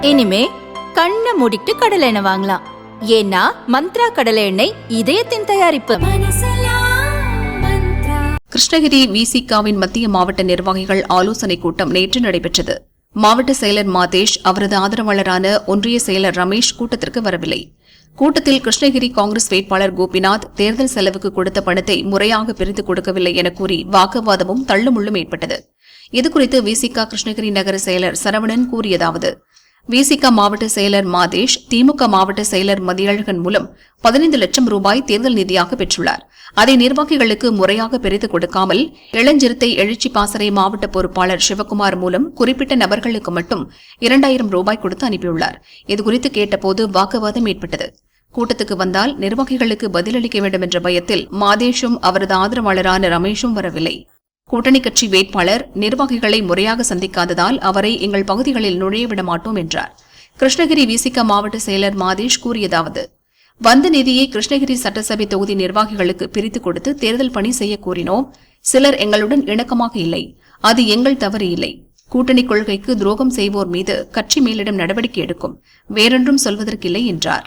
இனிமே கண்ணை மூடிட்டு கடலை எண்ணெய் வாங்கலாம். ஏன்னா மந்த்ரா கடலை எண்ணெய் இதயத்தின் தயாரிப்பு. கிருஷ்ணகிரி விசிகாவின் மத்திய மாவட்ட நிர்வாகிகள் ஆலோசனைக் கூட்டம் நேற்று நடைபெற்றது. மாவட்ட செயலர் மாதேஷ் அவரது ஆதரவாளரான ஒன்றிய செயலர் ரமேஷ் கூட்டத்திற்கு வரவில்லை. கூட்டத்தில் கிருஷ்ணகிரி காங்கிரஸ் வேட்பாளர் கோபிநாத் தேர்தல் செலவுக்கு கொடுத்த பணத்தை முறையாக பிரித்துக் கொடுக்கவில்லை என கூறி வாக்குவாதமும் தள்ளுமுள்ளும் ஏற்பட்டது. இதுகுறித்து விசிகா கிருஷ்ணகிரி நகர செயலர் சரவணன் கூறியதாவது விசிக மாவட்ட செயலர் மாதேஷ் திமுக மாவட்ட செயலர் மதியழகன் மூலம் பதினைந்து லட்சம் ரூபாய் தேர்தல் நிதியாக பெற்றுள்ளார். அதை நிர்வாகிகளுக்கு முறையாக பிரித்து கொடுக்காமல் இளஞ்சிறுத்தை எழுச்சி பாசறை மாவட்ட பொறுப்பாளர் சிவக்குமார் மூலம் குறிப்பிட்ட நபர்களுக்கு மட்டும் இரண்டாயிரம் ரூபாய் கொடுத்து அனுப்பியுள்ளார். இதுகுறித்து கேட்டபோது வாக்குவாதம் ஏற்பட்டது. கூட்டத்துக்கு வந்தால் நிர்வாகிகளுக்கு பதிலளிக்க வேண்டும் என்ற பயத்தில் மாதேஷும் அவரது ஆதரவாளரான ரமேஷும் வரவில்லை. கூட்டணி கட்சி வேட்பாளர் நிர்வாகிகளை முறையாக சந்திக்காததால் அவரை எங்கள் பகுதிகளில் நுழையவிட மாட்டோம் என்றார். கிருஷ்ணகிரி விசிக மாவட்ட செயலர் மாதேஷ் கூறியதாவது வந்த நிதியை கிருஷ்ணகிரி சட்டசபை தொகுதி நிர்வாகிகளுக்கு பிரித்துக் கொடுத்து தேர்தல் பணி செய்ய கோரினோம். சிலர் எங்களுடன் இணக்கமாக இல்லை. அது எங்கள் தவறு இல்லை. கூட்டணி கொள்கைக்கு துரோகம் செய்வோர் மீது கட்சி மேலிடம் நடவடிக்கை எடுக்கும். வேறொன்றும் சொல்வதற்கில்லை என்றார்.